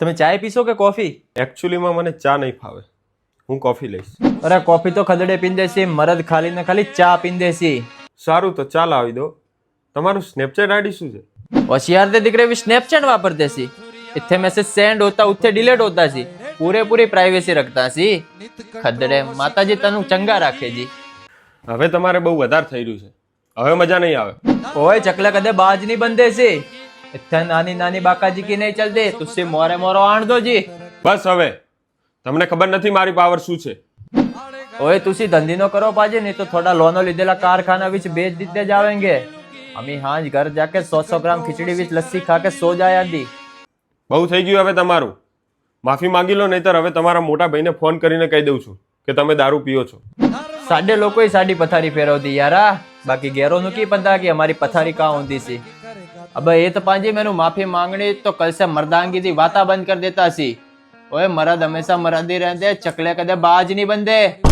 તમે ચાય પીશો કે કોફી? એકચ્યુઅલીમાં મને ચા નહીં ફાવે. હું કોફી લઈશ. અરે કોફી તો ખદડે પીન દેસી મરદ ખાલી ને ખાલી ચા પીન દેસી સારું તો ચાલ આવી દો. તમારું સ્નેપચેટ આઈડી શું છે? હોશિયાર તે દીકરે સ્નેપચેટ વાપરતે સી ઇથે મેસેજ સેન્ડ હોતા ઉથે ડિલીટ હોતા સી પૂરેપૂરી પ્રાઇવેસી રખતા સી ખદડે માતાજી તનું ચંગા રાખે જી હવે તમારે બહુ વધારે થઈ રહ્યું છે. હવે મજા નહીં આવે. ઓય ચકલા કદે બાજ નહીં બંધે છે. इतने नानी नानी बाका जी की नहीं चलते तुझसे मोरे मोरो आण दो जी બસ હવે તમને ખબર નથી મારી પાવર શું છે ओए तुसी धंधी नो करो पाजे नहीं तो थोड़ा लोनो લીધેલા कारखाना विच बेच दीते जावेंगे अमी हाज घर जाके सौ सौ ग्राम खिचड़ी विच लस्सी खा के सो जाया दी બહુ થઈ ગયું હવે તમારું માફી માંગી લો નહીતર હવે તમારા મોટા ભાઈને ફોન કરીને કહી દઉં છું કે તમે દારૂ પીઓ છો साडे लोग ही साडी पथारी फेरवती यारा बाकी गैरों नु की पता कि हमारी पथारी कहाँ होती सी अब ये तो पांजी मैंने माफी मांगनी तो कल से मर्दांगी दी वाता बंद कर देता सी ओए मर्द हमेशा मर्द ही रहते चकले कदे बाज नहीं बनते